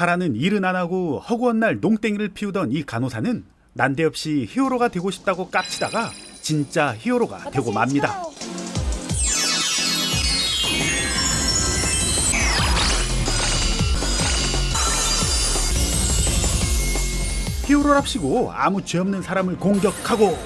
하라는 일은 안 하고 허구한 날 농땡이를 피우던 이 간호사는 난데없이 히어로가 되고 싶다고 깝치다가 진짜 히어로가 되고 맙니다. 히어로랍시고 아무 죄 없는 사람을 공격하고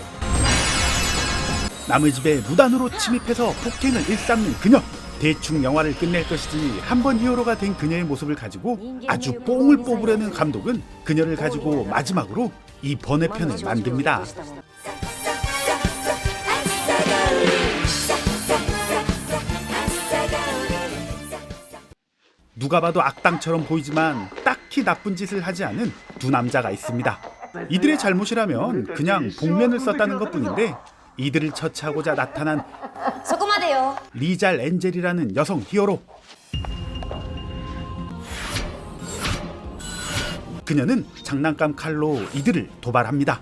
남의 집에 무단으로 침입해서 폭행을 일삼는 그녀 대충 영화를 끝낼 것이지 한번 히어로가 된 그녀의 모습을 가지고 아주 뽕을 뽑으려는 감독은 그녀를 가지고 마지막으로 이 번외편을 만듭니다. 누가 봐도 악당처럼 보이지만 딱히 나쁜 짓을 하지 않은 두 남자가 있습니다. 이들의 잘못이라면 그냥 복면을 썼다는 것뿐인데 이들을 처치하고자 나타난 하래요. 리잘 엔젤이라는 여성 히어로. 그녀는 장난감 칼로 이들을 도발합니다.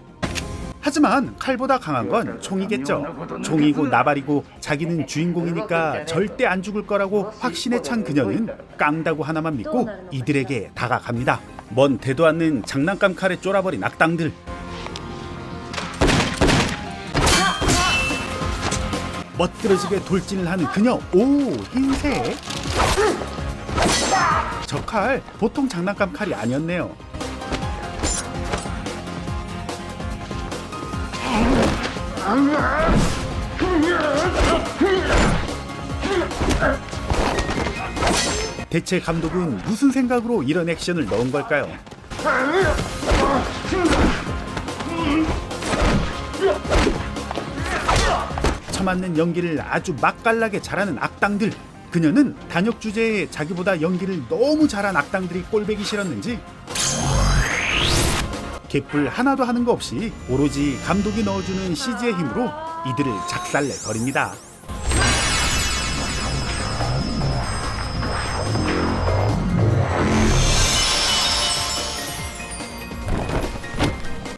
하지만 칼보다 강한 건 총이겠죠. 총이고 나발이고 자기는 주인공이니까 절대 안 죽을 거라고 확신에 찬 그녀는 깡다고 하나만 믿고 이들에게 다가갑니다. 먼 대도 않는 장난감 칼에 쫄아버린 악당들. 멋들어지게 돌진을 하는 그녀. 오, 흰색. 저 칼 보통 장난감 칼이 아니었네요. 대체 감독은 무슨 생각으로 이런 액션을 넣은 걸까요? 처맞는 연기를 아주 맛깔나게 잘하는 악당들. 그녀는 단역 주제에 자기보다 연기를 너무 잘한 악당들이 꼴배기 싫었는지 개뿔 하나도 하는 거 없이 오로지 감독이 넣어주는 CG의 힘으로 이들을 작살내 버립니다.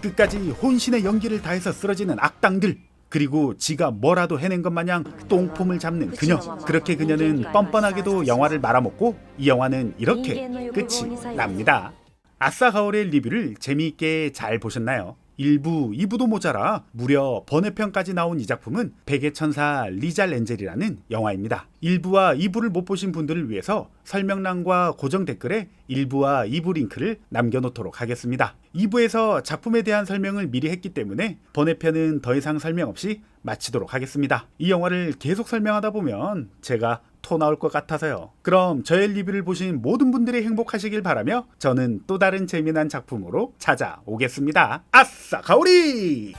끝까지 혼신의 연기를 다해서 쓰러지는 악당들 그리고 지가 뭐라도 해낸 것 마냥 똥폼을 잡는 그녀. 그렇게 그녀는 뻔뻔하게도 영화를 말아먹고 이 영화는 이렇게 끝이 납니다. 아싸 가오의 리뷰를 재미있게 잘 보셨나요? 1부, 2부도 모자라 무려 번외편까지 나온 이 작품은 백의 천사 리잘 엔젤이라는 영화입니다. 1부와 2부를 못 보신 분들을 위해서 설명란과 고정 댓글에 1부와 2부 링크를 남겨놓도록 하겠습니다. 2부에서 작품에 대한 설명을 미리 했기 때문에 번외편은 더 이상 설명 없이 마치도록 하겠습니다. 이 영화를 계속 설명하다 보면 제가 토 나올 것 같아서요. 그럼 저의 리뷰를 보신 모든 분들이 행복하시길 바라며 저는 또 다른 재미난 작품으로 찾아오겠습니다. 아싸 さあ香り。